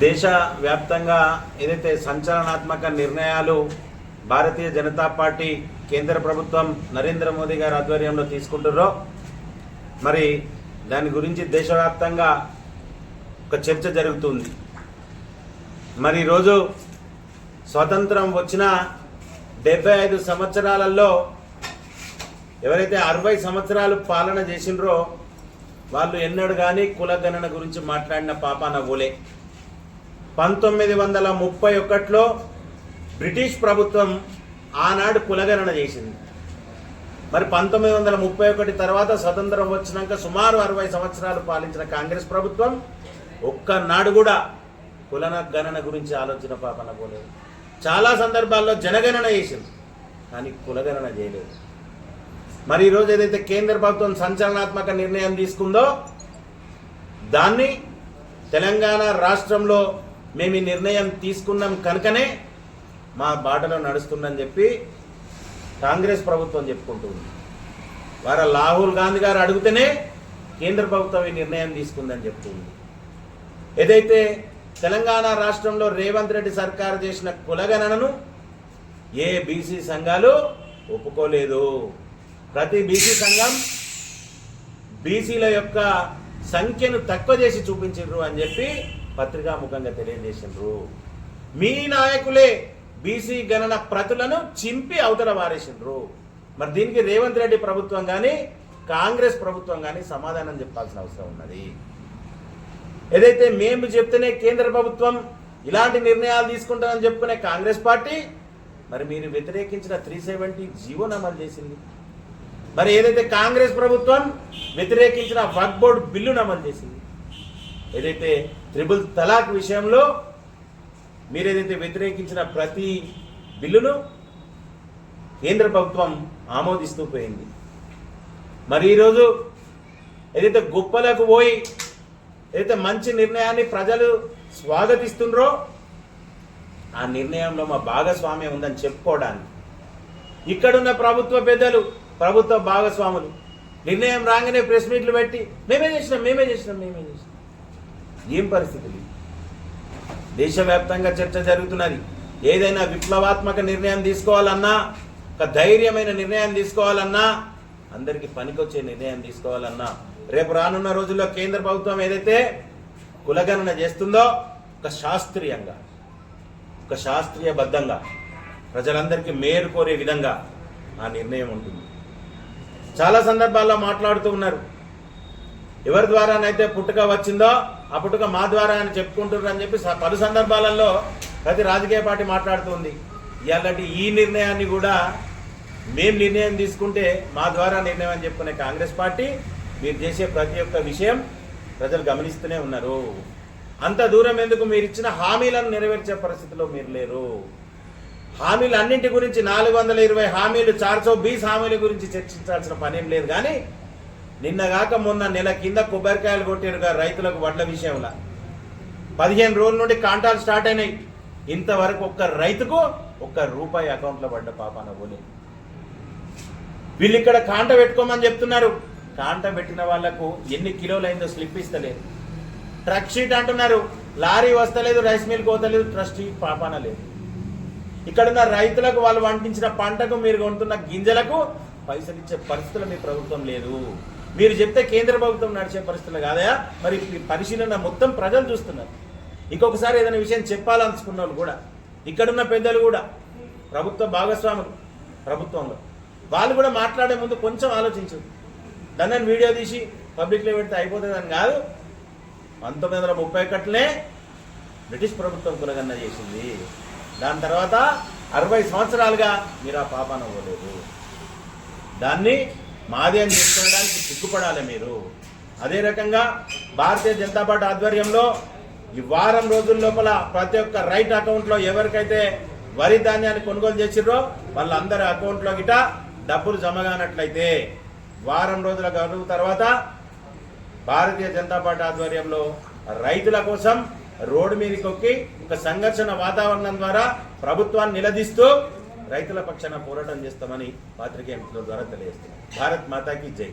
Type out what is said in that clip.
దేశ వ్యాప్తంగా ఏదైతే సంచలనాత్మక నిర్ణయాలు భారతీయ జనతా పార్టీ కేంద్ర ప్రభుత్వం నరేంద్ర మోదీ గారి ఆధ్వర్యంలో తీసుకుంటుర్రో మరి దాని గురించి దేశవ్యాప్తంగా ఒక చర్చ జరుగుతుంది. మరి ఈరోజు స్వతంత్రం వచ్చిన డెబ్బై ఐదు సంవత్సరాలలో ఎవరైతే అరవై సంవత్సరాలు పాలన చేసిండ్రో వాళ్ళు ఎన్నడు కానీ కులగణన గురించి మాట్లాడిన పాపాన ఓలే పంతొమ్మిది వందల ముప్పై ఒకటిలో బ్రిటిష్ ప్రభుత్వం ఆనాడు కులగణన చేసింది. మరి పంతొమ్మిది వందల ముప్పై ఒకటి తర్వాత స్వతంత్రం వచ్చినాక సుమారు అరవై సంవత్సరాలు పాలించిన కాంగ్రెస్ ప్రభుత్వం ఒక్కనాడు కూడా కులన గణన గురించి ఆలోచన పాపన పోలేదు. చాలా సందర్భాల్లో జనగణన చేసింది కానీ కులగణన చేయలేదు. మరి ఈరోజు ఏదైతే కేంద్ర ప్రభుత్వం సంచలనాత్మక నిర్ణయం తీసుకుందో దాన్ని తెలంగాణ రాష్ట్రంలో మేము ఈ నిర్ణయం తీసుకున్నాం కనుకనే మా బాటలో నడుస్తుందని చెప్పి కాంగ్రెస్ ప్రభుత్వం చెప్పుకుంటుంది. వారు రాహుల్ గాంధీ గారు అడిగితేనే కేంద్ర ప్రభుత్వం ఈ నిర్ణయం తీసుకుందని చెప్తుంది. ఏదైతే తెలంగాణ రాష్ట్రంలో రేవంత్ రెడ్డి సర్కారు చేసిన కులగణనను ఏ బీసీ సంఘాలు ఒప్పుకోలేదు. ప్రతి బీసీ సంఘం బీసీల యొక్క సంఖ్యను తక్కువ చేసి చూపించారు అని చెప్పి పత్రికాముఖంగా తెలియజేసిండ్రు. మీ నాయకులే బీసీ గణన ప్రతులను చింపి అవతల వారేసిండ్రు. మరి దీనికి రేవంత్ రెడ్డి ప్రభుత్వం కానీ కాంగ్రెస్ ప్రభుత్వం కానీ సమాధానం చెప్పాల్సిన అవసరం ఉన్నది. ఏదైతే మేము చెప్తేనే కేంద్ర ప్రభుత్వం ఇలాంటి నిర్ణయాలు తీసుకుంటామని చెప్పుకునే కాంగ్రెస్ పార్టీ మరి మీరు వ్యతిరేకించిన త్రీ సెవెంటీ జీవోను అమలు చేసింది. మరి ఏదైతే కాంగ్రెస్ ప్రభుత్వం వ్యతిరేకించిన వక్ బోర్డు బిల్లును అమలు చేసింది. ఏదైతే త్రిబుల్ తలాక్ విషయంలో మీరు ఏదైతే వ్యతిరేకించిన ప్రతి బిల్లును కేంద్ర ప్రభుత్వం ఆమోదిస్తూ పోయింది. మరి ఈరోజు ఏదైతే గొప్పలకు పోయి ఏదైతే మంచి నిర్ణయాన్ని ప్రజలు స్వాగతిస్తుండ్రో ఆ నిర్ణయంలో మా భాగస్వామ్యం ఉందని చెప్పుకోవడానికి ఇక్కడున్న ప్రభుత్వ పెద్దలు ప్రభుత్వ భాగస్వాములు నిర్ణయం రాగానే ప్రెస్ మీట్లు పెట్టి మేమే చేసినాం మేమే చేసినాం మేమే చేసినాం. ఏం పరిస్థితి దేశవ్యాప్తంగా చర్చ జరుగుతున్నది. ఏదైనా విప్లవాత్మక నిర్ణయం తీసుకోవాలన్నా ఒక ధైర్యమైన నిర్ణయం తీసుకోవాలన్నా అందరికీ పనికొచ్చే నిర్ణయం తీసుకోవాలన్నా రేపు రానున్న రోజుల్లో కేంద్ర ప్రభుత్వం ఏదైతే కులగణన చేస్తుందో ఒక శాస్త్రీయంగా ఒక శాస్త్రీయబద్ధంగా ప్రజలందరికీ మేలు కోరే విధంగా ఆ నిర్ణయం ఉంటుంది. చాలా సందర్భాల్లో మాట్లాడుతూ ఉన్నారు. ఎవరి ద్వారానైతే పుట్టుక వచ్చిందో ఆ పుట్టుక మా ద్వారా అని చెప్పుకుంటున్నారు అని చెప్పి పలు సందర్భాలలో ప్రతి రాజకీయ పార్టీ మాట్లాడుతుంది. ఇలాంటి ఈ నిర్ణయాన్ని కూడా మేము నిర్ణయం తీసుకుంటే మా ద్వారా నిర్ణయం అని చెప్పుకునే కాంగ్రెస్ పార్టీ మీరు చేసే ప్రతి ఒక్క విషయం ప్రజలు గమనిస్తూనే ఉన్నారు. అంత దూరం ఎందుకు మీరు ఇచ్చిన హామీలను నెరవేర్చే పరిస్థితిలో మీరు లేరు. హామీలు అన్నింటి గురించి నాలుగు వందల ఇరవై హామీలు చార్సో బీస్ హామీల గురించి చర్చించాల్సిన పనేం లేదు. కానీ నిన్నగాక మొన్న నెల కింద కొబ్బరికాయలు కొట్టారుగా రైతులకు వడ్ల విషయంలో. పదిహేను రోజుల నుండి కాంటాలు స్టార్ట్ అయినాయి. ఇంతవరకు ఒక్క రైతుకు ఒక్క రూపాయి అకౌంట్లో పడ్డ పాపాన పోలే వీళ్ళు ఇక్కడ కాంట పెట్టుకోమని చెప్తున్నారు. కాంట పెట్టిన వాళ్ళకు ఎన్ని కిలోలు అయిందో స్లిప్ ఇస్తలేదు. ట్రక్ షీట్ అంటున్నారు. లారీ వస్తలేదు రైస్ మిల్ కోతలేదు ట్రస్ట్ పాపాన లేదు. ఇక్కడున్న రైతులకు వాళ్ళు వండించిన పంటకు మీరు కొంటున్న గింజలకు పైసలు ఇచ్చే పరిస్థితులు మీ ప్రభుత్వం లేదు. మీరు చెప్తే కేంద్ర ప్రభుత్వం నడిచే పరిస్థితులు కాదా మరి పరిశీలన మొత్తం ప్రజలు చూస్తున్నారు. ఇంకొకసారి ఏదైనా విషయం చెప్పాలనుకున్న వాళ్ళు కూడా ఇక్కడున్న పెద్దలు కూడా ప్రభుత్వ భాగస్వాములు ప్రభుత్వంలో వాళ్ళు కూడా మాట్లాడే ముందు కొంచెం ఆలోచించు. దాన్ని వీడియో తీసి పబ్లిక్లో పెడితే అయిపోతుందని కాదు. పంతొమ్మిది వందల ముప్పై ఒకటినే బ్రిటిష్ ప్రభుత్వం కులగన్న చేసింది. దాని తర్వాత అరవై సంవత్సరాలుగా మీరు ఆ పాపాన పోలేదు. దాన్ని మాది అని చెప్పుకోవడానికి సిగ్గుపడాలి మీరు. అదే రకంగా భారతీయ జనతా పార్టీ ఆధ్వర్యంలో ఈ వారం రోజుల లోపల ప్రతి ఒక్క రైట్ అకౌంట్లో ఎవరికైతే వరి ధాన్యాన్ని కొనుగోలు చేసిర్రో వాళ్ళందరి అకౌంట్లో గిట డబ్బులు జమ కానట్లయితే వారం రోజుల గడువు తర్వాత భారతీయ జనతా పార్టీ ఆధ్వర్యంలో రైతుల కోసం రోడ్డు మీదకి ఒక సంఘర్షణ వాతావరణం ద్వారా ప్రభుత్వాన్ని నిలదీస్తూ రైతుల పక్షాన పోరాటం చేస్తామని పాత్రికేయ మిత్రుల ద్వారా తెలియజేస్తున్నాం. భారత్ మాతాకి జై.